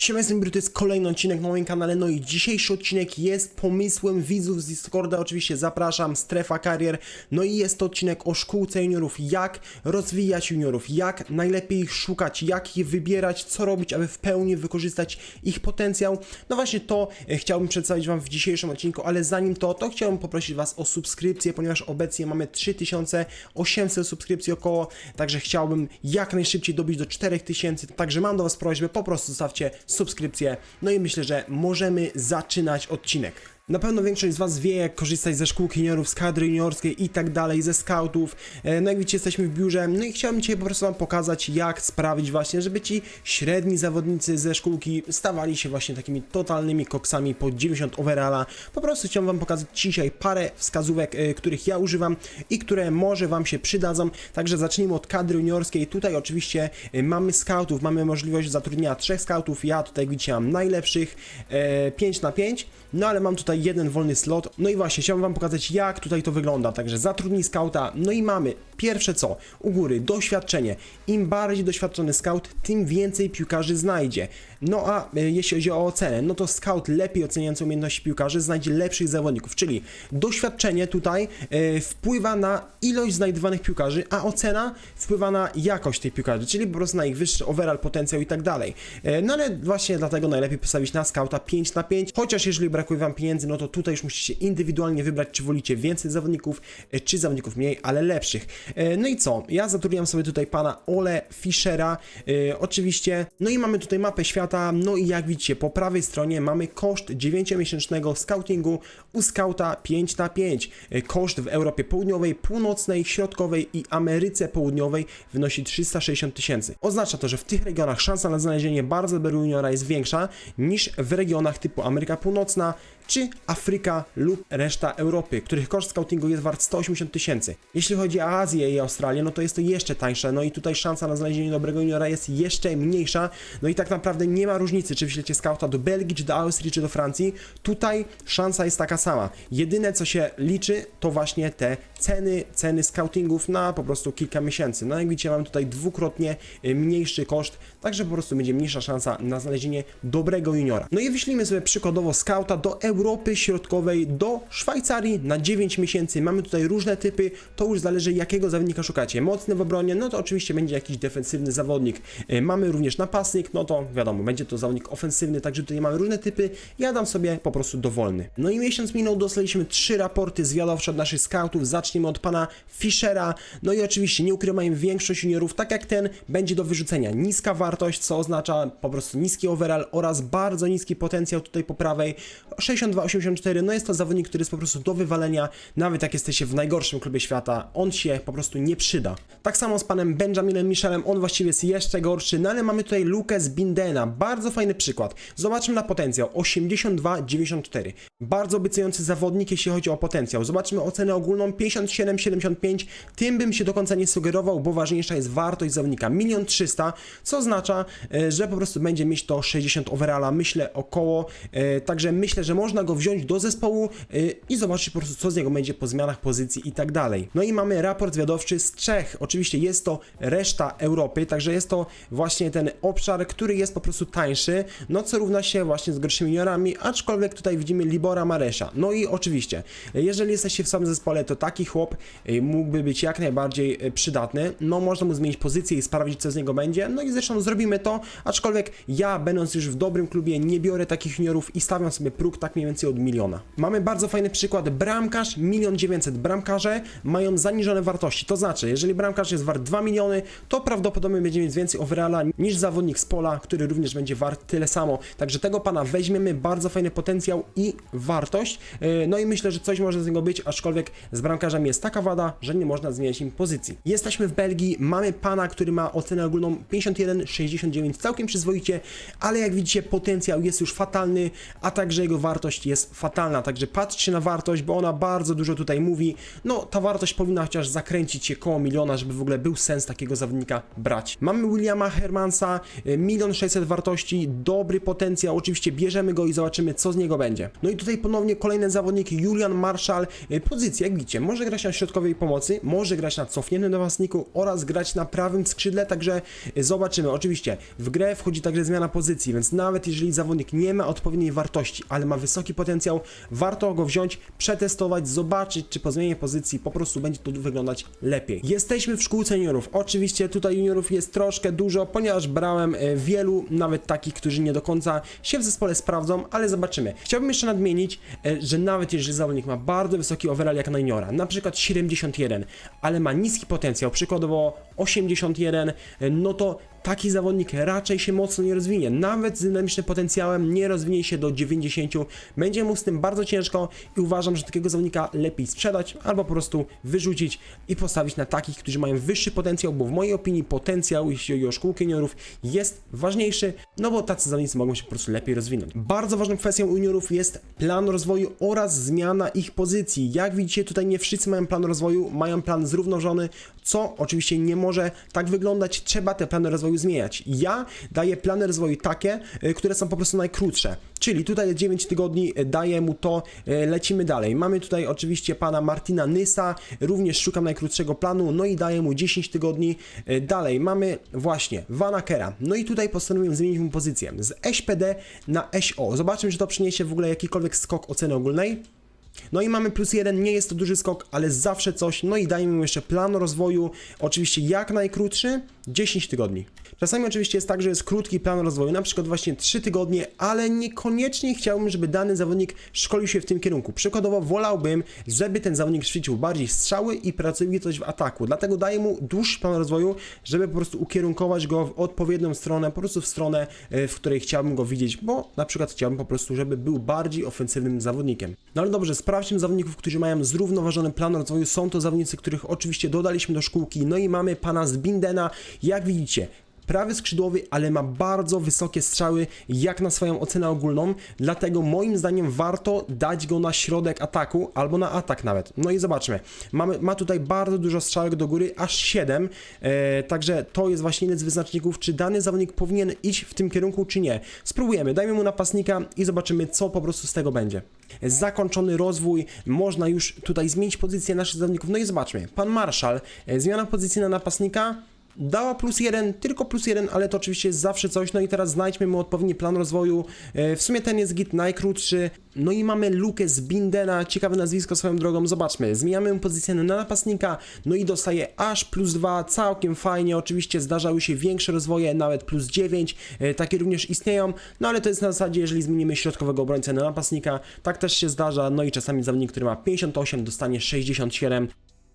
Siema, jestem to jest kolejny odcinek na moim kanale, no i dzisiejszy odcinek jest pomysłem widzów z Discorda, oczywiście zapraszam, strefa karier, no i jest to odcinek o szkółce juniorów, jak rozwijać juniorów, jak najlepiej ich szukać, jak je wybierać, co robić, aby w pełni wykorzystać ich potencjał, no właśnie to e, chciałbym przedstawić Wam w dzisiejszym odcinku, ale zanim to, to chciałbym poprosić Was o subskrypcję, ponieważ obecnie mamy 3800 subskrypcji około, także chciałbym jak najszybciej dobić do 4000, także mam do Was prośbę, po prostu zostawcie subskrypcję, no i myślę, że możemy zaczynać odcinek. Na pewno większość z Was wie, jak korzystać ze szkół juniorów, z kadry juniorskiej i tak dalej, ze scoutów. E, No jak widzicie, jesteśmy w biurze, no i chciałbym dzisiaj po prostu Wam pokazać, jak sprawić właśnie, żeby ci średni zawodnicy ze szkółki stawali się właśnie takimi totalnymi koksami po 90 overalla. Po prostu chciałem Wam pokazać dzisiaj parę wskazówek, e, których ja używam i które może Wam się przydadzą. Także zacznijmy od kadry juniorskiej. Tutaj oczywiście e, mamy scoutów, mamy możliwość zatrudnienia trzech scoutów. Ja tutaj widzicie mam najlepszych e, 5 na 5, no ale mam tutaj jeden wolny slot. No i właśnie chciałbym Wam pokazać, jak tutaj to wygląda. Także zatrudnij scouta, no i mamy pierwsze co, u góry doświadczenie. Im bardziej doświadczony scout, tym więcej piłkarzy znajdzie. No a e, jeśli chodzi o ocenę, no to scout lepiej oceniający umiejętności piłkarzy znajdzie lepszych zawodników, czyli doświadczenie tutaj e, wpływa na ilość znajdywanych piłkarzy, a ocena wpływa na jakość tych piłkarzy, czyli po prostu na ich wyższy overall, potencjał i tak dalej. E, no ale właśnie dlatego najlepiej postawić na scouta 5 na 5, chociaż jeżeli brakuje Wam pieniędzy, no to tutaj już musicie indywidualnie wybrać, czy wolicie więcej zawodników, e, czy zawodników mniej, ale lepszych. E, No i co? Ja zatrudniam sobie tutaj pana Ole Fischera, e, oczywiście, no i mamy tutaj mapę świata, no i jak widzicie, po prawej stronie mamy koszt 9-miesięcznego scoutingu u scouta 5 na 5. E, Koszt w Europie Południowej, Północnej, Środkowej i Ameryce Południowej wynosi 360 tysięcy. Oznacza to, że w tych regionach szansa na znalezienie bardzo juniora jest większa niż w regionach typu Ameryka Północna, czy Afryka lub reszta Europy, których koszt scoutingu jest wart 180 tysięcy. Jeśli chodzi o Azję i Australię, no to jest to jeszcze tańsze, no i tutaj szansa na znalezienie dobrego juniora jest jeszcze mniejsza, no i tak naprawdę nie ma różnicy, czy wyślecie scouta do Belgii, czy do Austrii, czy do Francji, tutaj szansa jest taka sama. Jedyne co się liczy, to właśnie te ceny, ceny scoutingów na po prostu kilka miesięcy. No jak widzicie, mamy tutaj dwukrotnie y, mniejszy koszt, także po prostu będzie mniejsza szansa na znalezienie dobrego juniora. No i wyślijmy sobie przykładowo scouta do Europy Środkowej, do Szwajcarii na 9 miesięcy. Mamy tutaj różne typy, to już zależy jakiego zawodnika szukacie. Mocny w obronie, no to oczywiście będzie jakiś defensywny zawodnik. Y, Mamy również napastnik, no to wiadomo, będzie to zawodnik ofensywny, także tutaj mamy różne typy. Ja dam sobie po prostu dowolny. No i miesiąc minął, dostaliśmy trzy raporty zwiadowcze od naszych scoutów. Zacznijmy od pana Fischera. No i oczywiście nie ukrywajmy, większość juniorów, tak jak ten, będzie do wyrzucenia. Niska wartość, co oznacza po prostu niski overall oraz bardzo niski potencjał tutaj po prawej. 62-84, no jest to zawodnik, który jest po prostu do wywalenia, nawet jak jesteście w najgorszym klubie świata, on się po prostu nie przyda. Tak samo z panem Benjaminem Michelem, on właściwie jest jeszcze gorszy, no ale mamy tutaj Lukę z Bindena, bardzo fajny przykład. Zobaczmy na potencjał, 82-94. Bardzo obiecujący zawodnik, jeśli chodzi o potencjał. Zobaczmy ocenę ogólną 57-75, tym bym się do końca nie sugerował, bo ważniejsza jest wartość zawodnika 1 300 co oznacza, e, że po prostu będzie mieć to 60 overalla, myślę około, e, także myślę, że można go wziąć do zespołu e, i zobaczyć po prostu co z niego będzie po zmianach pozycji i tak dalej. No i mamy raport zwiadowczy z Czech, oczywiście jest to reszta Europy, także jest to właśnie ten obszar, który jest po prostu tańszy, no co równa się właśnie z gorszymi juniorami, aczkolwiek tutaj widzimy Libora Maresza. No i oczywiście, jeżeli jesteście w samym zespole, to taki chłop e, mógłby być jak najbardziej e, przydatny, no można mu zmienić pozycję i sprawdzić co z niego będzie, no i zresztą zrobimy to, aczkolwiek ja będąc już w dobrym klubie nie biorę takich juniorów i stawiam sobie próg tak mniej więcej od miliona. Mamy bardzo fajny przykład, bramkarz 1 900 bramkarze mają zaniżone wartości, to znaczy, jeżeli bramkarz jest wart 2 miliony, to prawdopodobnie będzie mieć więcej overalla niż zawodnik z pola, który również będzie wart tyle samo, także tego pana weźmiemy, bardzo fajny potencjał i wartość, Yy, no i myślę, że coś może z niego być, aczkolwiek z bramkarzem jest taka wada, że nie można zmieniać im pozycji. Jesteśmy w Belgii, mamy pana, który ma ocenę ogólną 51,69, całkiem przyzwoicie, ale jak widzicie potencjał jest już fatalny, a także jego wartość jest fatalna, także patrzcie na wartość, bo ona bardzo dużo tutaj mówi, no ta wartość powinna chociaż zakręcić się koło miliona, żeby w ogóle był sens takiego zawodnika brać. Mamy Williama Hermansa, y, milion 600 wartości, dobry potencjał, oczywiście bierzemy go i zobaczymy co z niego będzie. No i tutaj ponownie kolejny zawodnik Julian Marshall. E, Pozycja, jak widzicie, może grać na środkowej pomocy, może grać na cofniętym napastniku oraz grać na prawym skrzydle, także e, zobaczymy. Oczywiście w grę wchodzi także zmiana pozycji, więc nawet jeżeli zawodnik nie ma odpowiedniej wartości, ale ma wysoki potencjał, warto go wziąć, przetestować, zobaczyć, czy po zmianie pozycji po prostu będzie to wyglądać lepiej. Jesteśmy w szkółce juniorów. Oczywiście tutaj juniorów jest troszkę dużo, ponieważ brałem e, wielu, nawet takich, którzy nie do końca się w zespole sprawdzą, ale zobaczymy. Chciałbym jeszcze nadmienić, e, że nawet jeżeli zawodnik ma bardzo wysoki overall jak na juniora, na przykład 71, ale ma niski potencjał, przykładowo 81, e, no to taki zawodnik raczej się mocno nie rozwinie. Nawet z dynamicznym potencjałem nie rozwinie się do 90. Będzie mu z tym bardzo ciężko i uważam, że takiego zawodnika lepiej sprzedać albo po prostu wyrzucić i postawić na takich, którzy mają wyższy potencjał, bo w mojej opinii potencjał, jeśli chodzi o szkółkę juniorów, jest ważniejszy, no bo tacy zawodnicy mogą się po prostu lepiej rozwinąć. Bardzo ważną kwestią juniorów jest plan rozwoju oraz zmiana ich pozycji. Jak widzicie, tutaj nie wszyscy mają plan rozwoju, mają plan zrównoważony, co oczywiście nie może tak wyglądać. Trzeba te plany rozwoju zmieniać. Ja daję plany rozwoju takie, y, które są po prostu najkrótsze. Czyli tutaj jest 9 tygodni, y, daję mu to, y, lecimy dalej. Mamy tutaj oczywiście pana Martina Nysa, również szukam najkrótszego planu, no i daję mu 10 tygodni. Dalej mamy właśnie Vanakera. No i tutaj postanowiłem zmienić mu pozycję z SPD na SO. Zobaczmy, czy to przyniesie w ogóle jakikolwiek skok oceny ogólnej. No i mamy plus jeden, nie jest to duży skok, ale zawsze coś. No i dajmy mu jeszcze plan rozwoju, oczywiście jak najkrótszy, 10 tygodni. Czasami oczywiście jest tak, że jest krótki plan rozwoju, na przykład właśnie 3 tygodnie, ale niekoniecznie chciałbym, żeby dany zawodnik szkolił się w tym kierunku. Przykładowo wolałbym, żeby ten zawodnik ćwiczył bardziej strzały i pracowitość w ataku. Dlatego daję mu dłuższy plan rozwoju, żeby po prostu ukierunkować go w odpowiednią stronę, po prostu w stronę, e, w której chciałbym go widzieć, bo na przykład chciałbym po prostu, żeby był bardziej ofensywnym zawodnikiem. No ale dobrze, sprawdźmy zawodników, którzy mają zrównoważony plan rozwoju. Są to zawodnicy, których oczywiście dodaliśmy do szkółki. No i mamy pana Zbindena. Jak widzicie, prawy skrzydłowy, ale ma bardzo wysokie strzały, jak na swoją ocenę ogólną, dlatego moim zdaniem warto dać go na środek ataku, albo na atak nawet. No i zobaczmy, Mamy, ma tutaj bardzo dużo strzałek do góry, aż 7, e, także to jest właśnie jeden z wyznaczników, czy dany zawodnik powinien iść w tym kierunku, czy nie. Spróbujemy, dajmy mu napastnika i zobaczymy, co po prostu z tego będzie. Zakończony rozwój, można już tutaj zmienić pozycję naszych zawodników, no i zobaczmy, pan Marszal, e, zmiana pozycji na napastnika, Dała plus jeden, tylko plus jeden, ale to oczywiście jest zawsze coś. No i teraz znajdźmy mu odpowiedni plan rozwoju. E, W sumie ten jest git najkrótszy. No i mamy Lukę z Bindena, ciekawe nazwisko swoją drogą. Zobaczmy, zmieniamy pozycję na napastnika, no i dostaje aż plus dwa, całkiem fajnie. Oczywiście zdarzały się większe rozwoje, nawet plus 9, e, takie również istnieją. No ale to jest na zasadzie, jeżeli zmienimy środkowego obrońcę na napastnika, tak też się zdarza. No i czasami zawodnik, który ma 58, dostanie 67.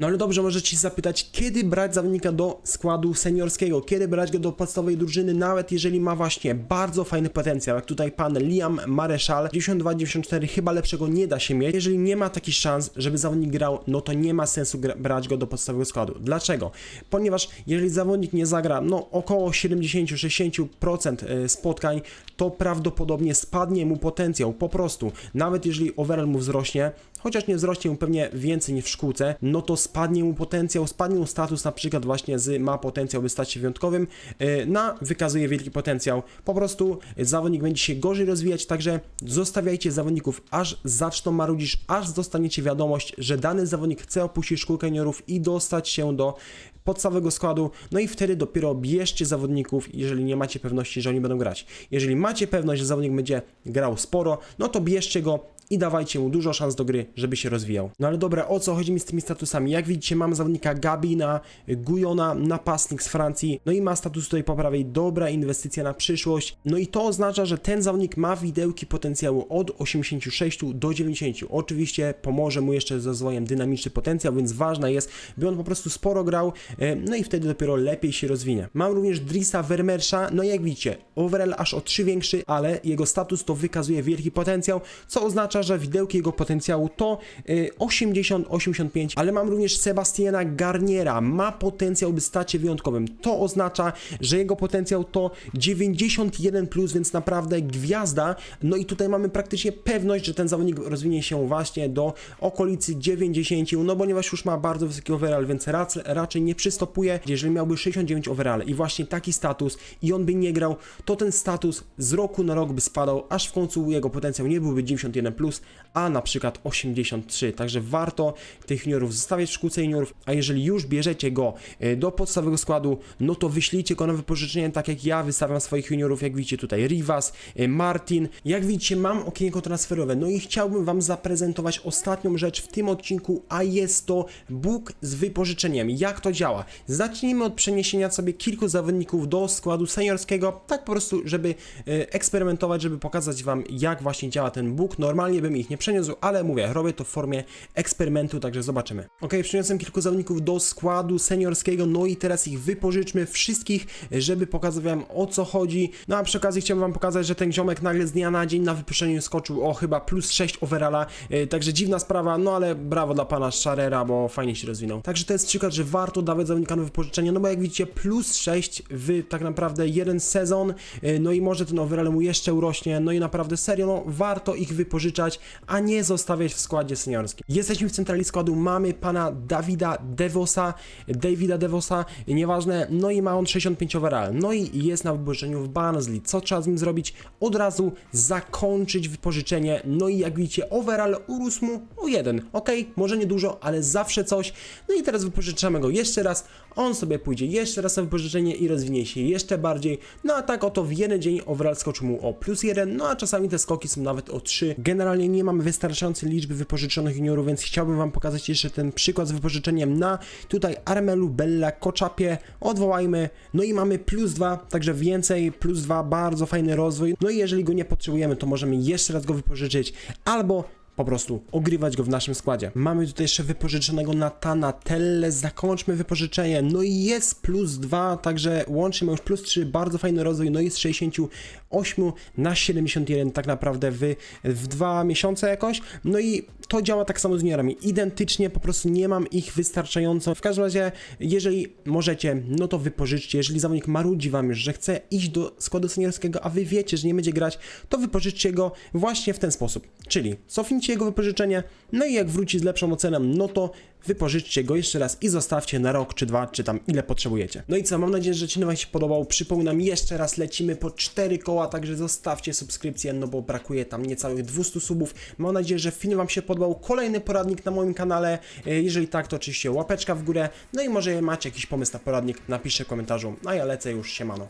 No ale dobrze, możecie się zapytać, kiedy brać zawodnika do składu seniorskiego, kiedy brać go do podstawowej drużyny, nawet jeżeli ma właśnie bardzo fajny potencjał, jak tutaj pan Liam Mareszal, 92-94, chyba lepszego nie da się mieć. Jeżeli nie ma takich szans, żeby zawodnik grał, no to nie ma sensu brać go do podstawowego składu. Dlaczego? Ponieważ jeżeli zawodnik nie zagra, no około 70-60% e, spotkań, to prawdopodobnie spadnie mu potencjał, po prostu. Nawet jeżeli overall mu wzrośnie, chociaż nie wzrośnie mu pewnie więcej niż w szkółce, no to spadnie mu potencjał, spadnie mu status na przykład właśnie z ma potencjał, by stać się wyjątkowym, yy, na wykazuje wielki potencjał. Po prostu zawodnik będzie się gorzej rozwijać, także zostawiajcie zawodników, aż zaczną marudzić, aż dostaniecie wiadomość, że dany zawodnik chce opuścić szkółkę juniorów i dostać się do podstawowego składu, no i wtedy dopiero bierzcie zawodników, jeżeli nie macie pewności, że oni będą grać. Jeżeli macie pewność, że zawodnik będzie grał sporo, no to bierzcie go i dawajcie mu dużo szans do gry, żeby się rozwijał. No ale dobra, o co chodzi mi z tymi statusami? Jak widzicie, mamy zawodnika Gabina, Gujona, napastnik z Francji, no i ma status tutaj po prawej, dobra inwestycja na przyszłość. No i to oznacza, że ten zawodnik ma widełki potencjału od 86 do 90. Oczywiście pomoże mu jeszcze z rozwojem dynamiczny potencjał, więc ważne jest, by on po prostu sporo grał, e, no i wtedy dopiero lepiej się rozwinie. Mam również Drisa Vermeersza, no i jak widzicie, overall aż o 3 większy, ale jego status to wykazuje wielki potencjał, co oznacza, że widełki jego potencjału to y, 80-85, ale mam również Sebastiana Garniera, ma potencjał, by stać się wyjątkowym. To oznacza, że jego potencjał to 91+, plus, więc naprawdę gwiazda. No i tutaj mamy praktycznie pewność, że ten zawodnik rozwinie się właśnie do okolicy 90, no ponieważ już ma bardzo wysoki overall, więc rac, raczej nie przystopuje. Jeżeli miałby 69 overall i właśnie taki status i on by nie grał, to ten status z roku na rok by spadał, aż w końcu jego potencjał nie byłby 91+, plus, a na przykład 83. Także warto tych juniorów zostawiać w szkółce juniorów, a jeżeli już bierzecie go e, do podstawowego składu, no to wyślijcie go na wypożyczenie, tak jak ja wystawiam swoich juniorów, jak widzicie tutaj Rivas, e, Martin. Jak widzicie mam okienko transferowe, no i chciałbym Wam zaprezentować ostatnią rzecz w tym odcinku, a jest to Bóg z wypożyczeniami. Jak to działa? Zacznijmy od przeniesienia sobie kilku zawodników do składu seniorskiego, tak po prostu, żeby e, eksperymentować, żeby pokazać Wam, jak właśnie działa ten Bóg. Normalnie bym ich nie przeniósł, ale mówię, robię to w formie eksperymentu, także zobaczymy. Ok, przeniosłem kilku zawodników do składu seniorskiego, no i teraz ich wypożyczmy wszystkich, żeby pokazać Wam o co chodzi. No a przy okazji chciałbym Wam pokazać, że ten ziomek nagle z dnia na dzień na wypożyczeniu skoczył o chyba plus 6 overalla, e, także dziwna sprawa, no ale brawo dla pana Scharera, bo fajnie się rozwinął. Także to jest przykład, że warto dawać zawodnika na wypożyczenie, no bo jak widzicie plus 6 w tak naprawdę jeden sezon, e, no i może ten overall mu jeszcze urośnie, no i naprawdę serio, no warto ich wypożyczać, a nie zostawiać w składzie seniorskim. Jesteśmy w centrali składu, mamy pana Dawida Devosa, Davida Devosa, nieważne, no i ma on 65 overall, no i jest na wypożyczeniu w Barnsley. Co trzeba z nim zrobić? Od razu zakończyć wypożyczenie, no i jak widzicie, overall urósł mu o jeden, ok, może nie dużo, ale zawsze coś, no i teraz wypożyczamy go jeszcze raz, on sobie pójdzie jeszcze raz na wypożyczenie i rozwinie się jeszcze bardziej, no a tak oto w jeden dzień overall skoczył mu o plus jeden, no a czasami te skoki są nawet o 3. Generalnie nie mamy wystarczającej liczby wypożyczonych juniorów, więc chciałbym wam pokazać jeszcze ten przykład z wypożyczeniem na tutaj Armelu, Bella, Koczapie, odwołajmy, no i mamy plus 2, także więcej, plus 2, bardzo fajny rozwój, no i jeżeli go nie potrzebujemy, to możemy jeszcze raz go wypożyczyć, albo po prostu ogrywać go w naszym składzie. Mamy tutaj jeszcze wypożyczonego Natana Telle, zakończmy wypożyczenie, no i jest plus 2, także łącznie ma już plus 3, bardzo fajny rozwój, no i z 68 na 71 tak naprawdę w, w dwa miesiące jakoś, no i to działa tak samo z juniorami, identycznie, po prostu nie mam ich wystarczająco. W każdym razie, jeżeli możecie, no to wypożyczcie, jeżeli zawodnik marudzi wam już, że chce iść do składu seniorskiego, a wy wiecie, że nie będzie grać, to wypożyczcie go właśnie w ten sposób, czyli cofnijcie jego wypożyczenie, no i jak wróci z lepszą oceną, no to wypożyczcie go jeszcze raz i zostawcie na rok czy dwa, czy tam ile potrzebujecie. No i co, mam nadzieję, że odcinek Wam się podobał. Przypominam jeszcze raz, lecimy po 4 koła, także zostawcie subskrypcję, no bo brakuje tam niecałych 200 subów. Mam nadzieję, że film Wam się podobał. Kolejny poradnik na moim kanale. E, Jeżeli tak, to oczywiście łapeczka w górę. No i może macie jakiś pomysł na poradnik, napiszcie w komentarzu. A ja lecę już, siemano.